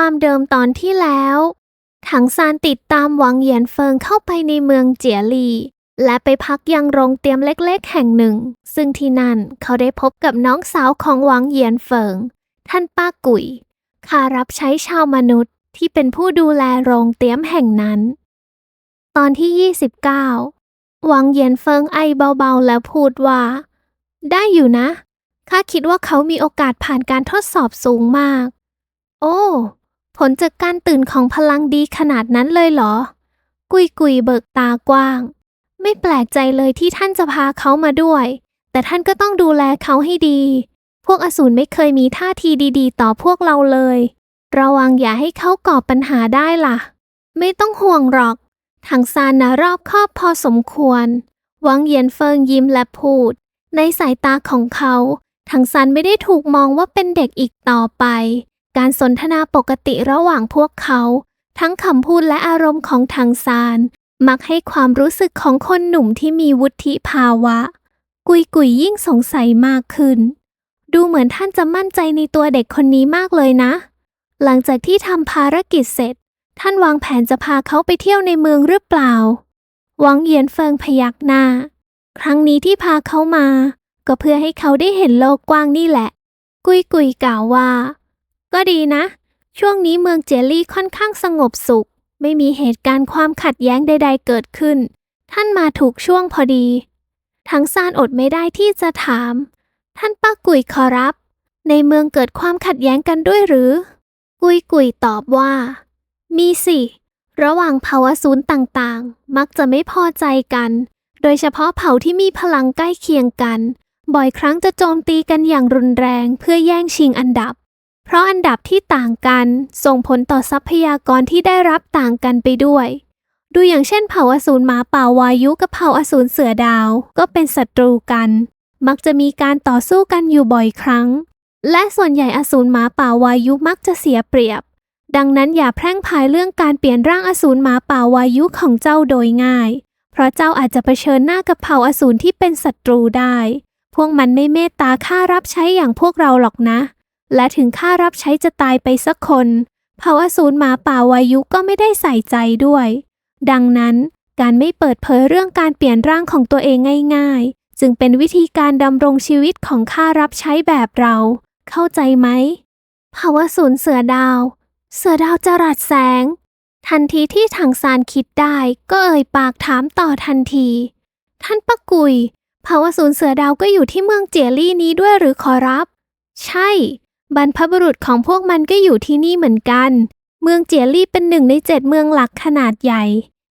ความเดิมตอนที่แล้ว ถังซานติดตามหวังเหยียนเฟิงเข้าไปในเมืองเจียหลี และไปพักยังโรงเตรียมเล็กๆ แห่งหนึ่ง ซึ่งที่นั่นเขาได้พบกับน้องสาวของหวังเหยียนเฟิง ท่านป้ากุ๋ยข้ารับใช้ชาวมนุษย์ที่เป็นผู้ดูแลโรงเตรียมแห่งนั้น ตอนที่ 29 หวังเหยียนเฟิงไอเบาๆ แล้วพูดว่า ได้อยู่นะข้าคิดว่าเขามีโอกาสผ่านการทดสอบสูงมาก โอ้ ผลจากการตื่นของพลังดีขนาดนั้นเลยเหรอ กุยกุยเบิกตากว้าง ไม่แปลกใจเลยที่ท่านจะพาเขามาด้วย แต่ท่านก็ต้องดูแลเขาให้ดี พวกอสูรไม่เคยมีท่าทีดีๆ ต่อพวกเราเลย ระวังอย่าให้เขาก่อปัญหาได้ล่ะ ไม่ต้องห่วงหรอกถังซานนะรอบคอบพอสมควรหวังเยียนเฟิงยิ้มและพูด ในสายตาของเขาถังซานไม่ได้ถูกมองว่าเป็นเด็กอีกต่อไป การสนทนาปกติระหว่างพวกเขา ทั้งคำพูดและอารมณ์ของถังซาน มักให้ความรู้สึกของคนหนุ่มที่มีวุฒิภาวะ กุยกุยยิ่งสงสัยมากขึ้น ดูเหมือนท่านจะมั่นใจในตัวเด็กคนนี้มากเลยนะ หลังจากที่ทำภารกิจเสร็จ ท่านวางแผนจะพาเขาไปเที่ยวในเมืองหรือเปล่าหวังเยียนเฟิงพยักหน้า ครั้งนี้ที่พาเขามา ก็เพื่อให้เขาได้เห็นโลกกว้างนี่แหละ กุยกุยกล่าวว่า ก็ดีนะ ช่วงนี้เมืองเจลลี่ค่อนข้างสงบสุข ไม่มีเหตุการณ์ความขัดแย้งใด ๆ เกิดขึ้น ท่านมาถูกช่วงพอดี ทั้งซานอดไม่ได้ที่จะถาม ท่านป้ากุยขอรับ ในเมืองเกิดความขัดแย้งกันด้วยหรือ กุยกุยตอบว่า มีสิ ระหว่างเผ่าอสูรต่างๆ มักจะไม่พอใจกัน โดยเฉพาะเผ่าที่มีพลังใกล้เคียงกัน บ่อยครั้งจะโจมตีกันอย่างรุนแรงเพื่อแย่งชิงอันดับ เพราะอันดับที่ต่างกันส่งผลต่อทรัพยากรที่ได้รับต่างกันไปด้วย ดูอย่างเช่นเผ่าอสูรหมาป่าวายุกับเผ่าอสูรเสือดาว ก็เป็นศัตรูกัน มักจะมีการต่อสู้กันอยู่บ่อยครั้ง และส่วนใหญ่อสูรหมาป่าวายุมักจะเสียเปรียบ ดังนั้นอย่าแพร่งพายเรื่องการเปลี่ยนร่างอสูรหมาป่าวายุของเจ้าโดยง่าย เพราะเจ้าอาจจะเผชิญหน้ากับเผ่าอสูรที่เป็นศัตรูได้ พวกมันไม่เมตตาข้ารับใช้อย่างพวกเราหรอกนะ และถึงข้ารับใช้จะตายไปสักคนเผ่าอสูรหมาป่าวายุก็ไม่ได้ใส่ใจด้วย ดังนั้นการไม่เปิดเผยเรื่องการเปลี่ยนร่างของตัวเองง่ายๆ จึงเป็นวิธีการดำรงชีวิตของข้ารับใช้แบบเรา เข้าใจไหมเผ่าอสูรเสือดาว เสือดาวจรัสแสง ทันทีที่ถังซานคิดได้ก็เอ่ยปากถามต่อทันที ท่านปะกุยเผ่าอสูรเสือดาวก็อยู่ที่เมืองเจียลี่นี้ด้วยหรือขอรับ ใช่ บรรพบุรุษของพวกมันก็อยู่ที่นี่เหมือนกัน เมืองเจียลี่เป็นหนึ่งในเจ็ดเมืองหลักขนาดใหญ่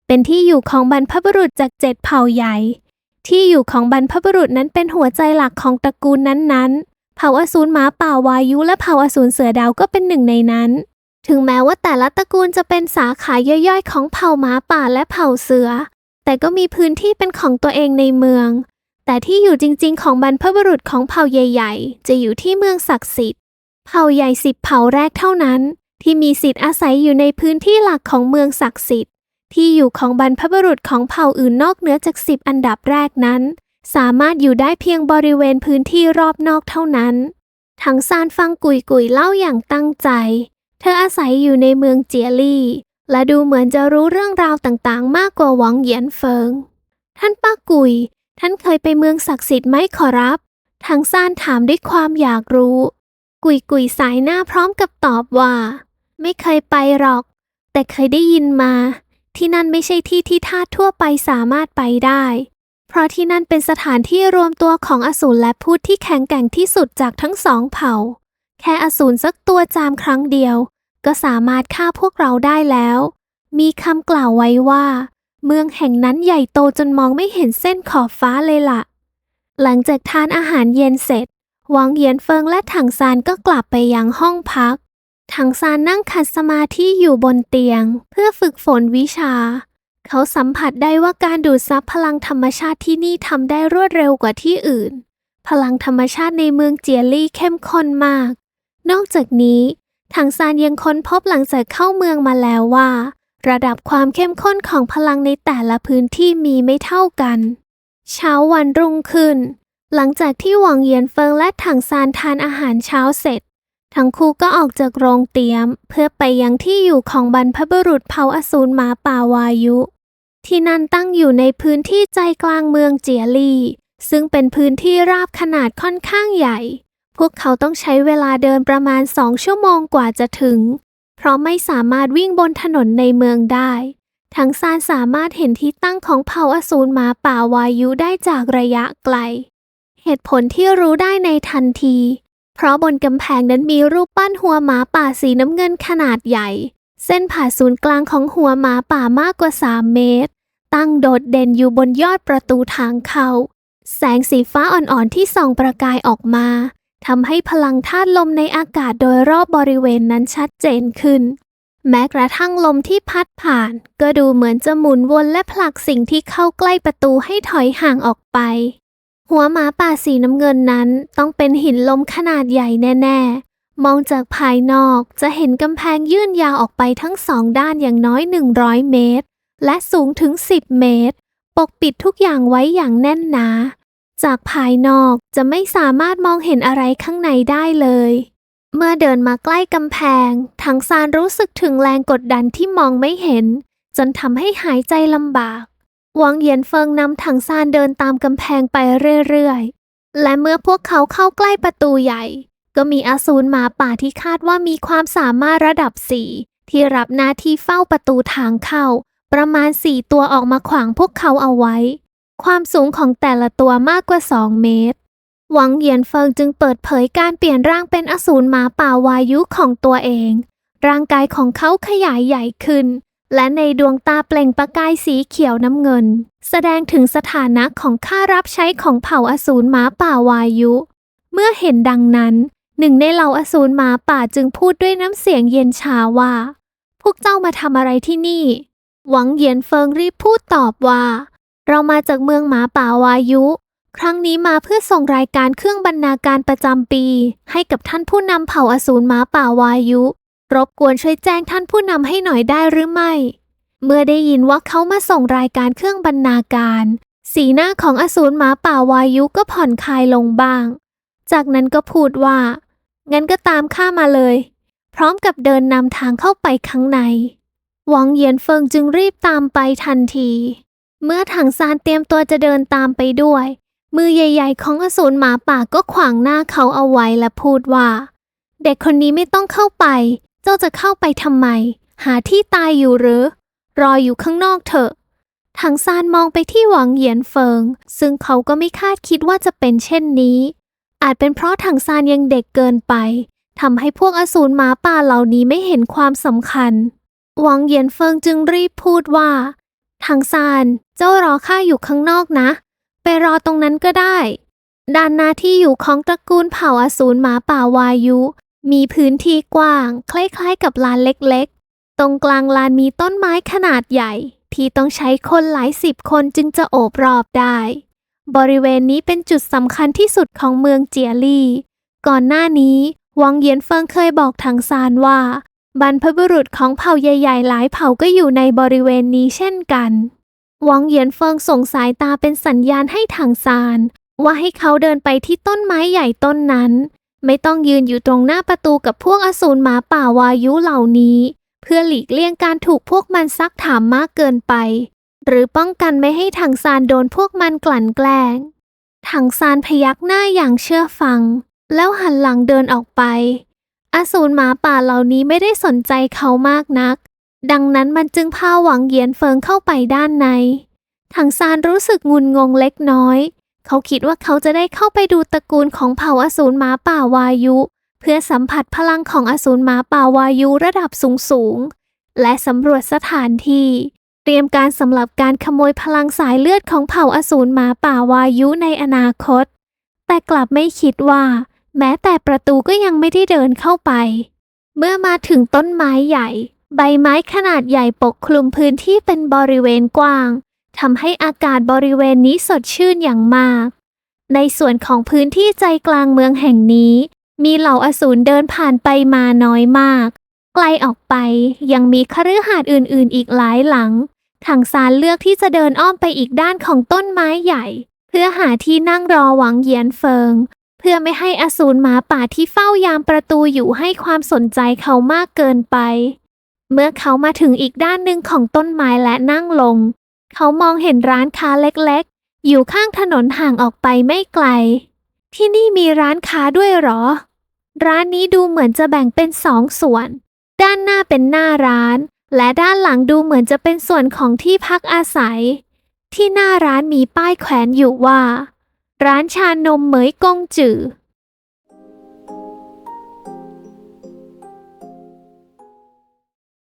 เป็นที่อยู่ของบรรพบุรุษจากเจ็ดเผ่าใหญ่ ที่อยู่ของบรรพบุรุษนั้นเป็นหัวใจหลักของตระกูลนั้นๆ เผ่าอสูรหมาป่าวายุและเผ่าอสูรเสือดาวก็เป็นหนึ่งในนั้น ถึงแม้ว่าแต่ละตระกูลจะเป็นสาขาย่อยๆ ของเผ่าหมาป่าและเผ่าเสือ แต่ก็มีพื้นที่เป็นของตัวเองในเมือง แต่ที่อยู่จริงๆ ของบรรพบุรุษของเผ่าใหญ่ ๆ จะอยู่ที่เมืองศักดิ์สิทธิ์ เผ่าใหญ่สิบเผ่าแรกเท่านั้น ที่มีสิทธิ์อาศัยอยู่ในพื้นที่หลักของเมืองศักดิ์สิทธิ์ ที่อยู่ของบรรพบุรุษของเผ่าอื่นนอกเหนือจากสิบอันดับแรกนั้น สามารถอยู่ได้เพียงบริเวณพื้นที่รอบนอกเท่านั้นทั้งซานฟังกุยกุยเล่าอย่างตั้งใจ เธออาศัยอยู่ในเมืองเจียลี่ และดูเหมือนจะรู้เรื่องราวต่างๆ มากกว่าหวังเหยียนเฟิง ท่านป้ากุย ท่านเคยไปเมืองศักดิ์สิทธิ์ไหมขอรับทางซานถามด้วยความอยากรู้ กุยกุยสายหน้าพร้อมกับตอบว่า ไม่เคยไปหรอก แต่เคยได้ยินมา ที่นั่นไม่ใช่ที่ที่ทาสทั่วไปสามารถไปได้ เพราะที่นั่นเป็นสถานที่รวมตัวของอสูรและพูดที่แข็งแกร่งที่สุดจากทั้งสองเผ่า แค่อสูรสักตัวจามครั้งเดียว ก็สามารถฆ่าพวกเราได้แล้ว มีคำกล่าวไว้ว่า เมืองแห่งนั้นใหญ่โตจนมองไม่เห็นเส้นขอบฟ้าเลยล่ะหลังจากทานอาหารเย็นเสร็จ หวังเหยียนเฟิงและถังซานก็กลับไปยังห้องพัก ถังซานนั่งขัดสมาธิอยู่บนเตียง เพื่อฝึกฝนวิชา เขาสัมผัสได้ว่าการดูดซับพลังธรรมชาติที่นี่ทำได้รวดเร็วกว่าที่อื่น พลังธรรมชาติในเมืองเจียลี่เข้มข้นมาก นอกจากนี้ ถังซานยังค้นพบหลังจากเข้าเมืองมาแล้วว่า ระดับความเข้มข้นของพลังในแต่ละพื้นที่มีไม่เท่ากัน เช้าวันรุ่งขึ้น หลังจากที่หวังเยียนเฟิงและถังซานทานอาหารเช้าเสร็จ ทั้งคู่ก็ออกจากโรงเตรียม เพื่อไปยังที่อยู่ของบรรพบุรุษเผ่าอสูรหมาป่าวายุ ที่นั่นตั้งอยู่ในพื้นที่ใจกลางเมืองเจียลี่ ซึ่งเป็นพื้นที่ราบขนาดค่อนข้างใหญ่ พวกเขาต้องใช้เวลาเดินประมาณสองชั่วโมงกว่าจะถึง เพราะไม่สามารถวิ่งบนถนนในเมืองได้ทั้งซานสามารถเห็นที่ตั้งของเผ่าอสูรหมาป่าวายุได้จากระยะไกล เหตุผลที่รู้ได้ในทันที เพราะบนกำแพงนั้นมีรูปปั้นหัวหมาป่าสีน้ำเงินขนาดใหญ่ เส้นผ่าศูนย์กลางของหัวหมาป่ามากกว่า 3 เมตร ตั้งโดดเด่นอยู่บนยอดประตูทางเข้า แสงสีฟ้าอ่อนๆที่ส่องประกายออกมาทำให้พลังธาตุลมในอากาศโดยรอบบริเวณนั้นชัดเจนขึ้น แม้กระทั่งลมที่พัดผ่าน ก็ดูเหมือนจะหมุนวนและผลักสิ่งที่เข้าใกล้ประตูให้ถอยห่างออกไป หัวหมาป่าสีน้ำเงินนั้นต้องเป็นหินลมขนาดใหญ่แน่ ๆ มองจากภายนอกจะเห็นกำแพงยื่นยาวออกไปทั้งสองด้านอย่างน้อย 100 เมตร และสูงถึง 10 เมตร ปกปิดทุกอย่างไว้อย่างแน่นหนา จากภายนอกจะไม่สามารถมองเห็นอะไรข้างในได้เลย เมื่อเดินมาใกล้กำแพง ทังซานรู้สึกถึงแรงกดดันที่มองไม่เห็น จนทำให้หายใจลำบาก วังเหยียนเฟิงนำถังซานเดินตามกำแพงไปเรื่อยๆ และเมื่อพวกเขาเข้าใกล้ประตูใหญ่ ก็มีอสูรหมาป่าที่คาดว่ามีความสามารถระดับสี่ที่รับหน้าที่เฝ้าประตูทางเข้า ประมาณสี่ตัวออกมาขวางพวกเขาเอาไว้ ความสูงของแต่ละตัวมากกว่า2เมตร หวังเหยียนเฟิงจึงเปิดเผยการเปลี่ยนร่างเป็นอสูรหมาป่าวายุของตัวเอง ร่างกายของเขาขยายใหญ่ขึ้น และในดวงตาเปล่งประกายสีเขียวน้ำเงิน แสดงถึงสถานะของข้ารับใช้ของเผ่าอสูรหมาป่าวายุ เมื่อเห็นดังนั้น หนึ่งในเหล่าอสูรหมาป่าจึงพูดด้วยน้ำเสียงเย็นชาว่า พวกเจ้ามาทำอะไรที่นี่ หวังเหยียนเฟิงรีบพูดตอบว่า เรามาจากเมืองหมาป่าวายุ ครั้งนี้มาเพื่อส่งรายการเครื่องบรรณาการประจำปี ให้กับท่านผู้นำเผ่าอสูรหมาป่าวายุ รบกวนช่วยแจ้งท่านผู้นำให้หน่อยได้หรือไม่ เมื่อได้ยินว่าเขามาส่งรายการเครื่องบรรณาการ สีหน้าของอสูรหมาป่าวายุก็ผ่อนคลายลงบ้าง จากนั้นก็พูดว่า งั้นก็ตามข้ามาเลย พร้อมกับเดินนำทางเข้าไปข้างใน หวังเยียนเฟิงจึงรีบตามไปทันที เมื่อถังซานเตรียมตัวจะเดินตามไปด้วย มือใหญ่ ๆ ของอสูรหมาป่าก็ขวางหน้าเขาเอาไว้และพูดว่า เด็กคนนี้ไม่ต้องเข้าไป เจ้าจะเข้าไปทำไม หาที่ตายอยู่หรือ รออยู่ข้างนอกเถอะถังซานมองไปที่หวังเหยียนเฟิง ซึ่งเขาก็ไม่คาดคิดว่าจะเป็นเช่นนี้ อาจเป็นเพราะถังซานยังเด็กเกินไปทำให้พวกอสูรหมาป่าเหล่านี้ไม่เห็นความสำคัญ หวังเหยียนเฟิงจึงรีบพูดว่าทางซานเจ้ารอข้าอยู่ข้างนอกนะ ไปรอตรงนั้นก็ได้ด้านหน้าที่อยู่ของตระกูลเผ่าอสูรหมาป่าวายุ มีพื้นที่กว้าง คล้ายๆกับลานเล็กๆ ตรงกลางลานมีต้นไม้ขนาดใหญ่ ที่ต้องใช้คนหลายสิบคนจึงจะโอบรอบได้ บริเวณนี้เป็นจุดสำคัญที่สุดของเมืองเจียลี่ ก่อนหน้านี้ วังเยียนเฟิงเคยบอกทางซานว่า บรรพบุรุษของเผ่าใหญ่ๆ หลายเผ่าก็อยู่ในบริเวณนี้เช่นกันหวังเหยียนเฟิงส่งสายตาเป็นสัญญาณให้ทางซานว่าให้เขาเดินไปที่ต้นไม้ใหญ่ต้นนั้น ไม่ต้องยืนอยู่ตรงหน้าประตูกับพวกอสูรหมาป่าวายุเหล่านี้ เพื่อหลีกเลี่ยงการถูกพวกมันซักถามมากเกินไป หรือป้องกันไม่ให้ทางซานโดนพวกมันกลั่นแกล้งทางซานพยักหน้าอย่างเชื่อฟัง แล้วหันหลังเดินออกไป อสูรหมาป่าเหล่านี้ไม่ได้สนใจเขามากนัก ดังนั้นมันจึงพาหวังเหยียนเฟิงเข้าไปด้านใน ถังซานรู้สึกงุนงงเล็กน้อย เขาคิดว่าเขาจะได้เข้าไปดูตระกูลของเผ่าอสูรหมาป่าวายุ เพื่อสัมผัสพลังของอสูรหมาป่าวายุระดับสูงสูงและสำรวจสถานที่ เตรียมการสำหรับการขโมยพลังสายเลือดของเผ่าอสูรหมาป่าวายุในอนาคต แต่กลับไม่คิดว่า แม้แต่ประตูก็ยังไม่ได้เดินเข้าไป เมื่อมาถึงต้นไม้ใหญ่ ใบไม้ขนาดใหญ่ปกคลุมพื้นที่เป็นบริเวณกว้าง ทำให้อากาศบริเวณนี้สดชื่นอย่างมาก ในส่วนของพื้นที่ใจกลางเมืองแห่งนี้ มีเหล่าอสูรเดินผ่านไปมาน้อยมาก ไกลออกไปยังมีคฤหาสน์อื่นๆ อีกหลายหลัง ทางซานเลือกที่จะเดินอ้อมไปอีกด้านของต้นไม้ใหญ่ เพื่อหาที่นั่งรอหวังเยียนเฟิง เพื่อไม่ให้อสูรหมาป่าที่เฝ้ายามประตูอยู่ให้ความสนใจเขามากเกินไป เมื่อเขามาถึงอีกด้านหนึ่งของต้นไม้และนั่งลง เขามองเห็นร้านค้าเล็กๆ อยู่ข้างถนนห่างออกไปไม่ไกล ที่นี่มีร้านค้าด้วยหรอ ร้านนี้ดูเหมือนจะแบ่งเป็นสองส่วน ด้านหน้าเป็นหน้าร้าน และด้านหลังดูเหมือนจะเป็นส่วนของที่พักอาศัย ที่หน้าร้านมีป้ายแขวนอยู่ว่า ร้านชานมเหมยกงจือ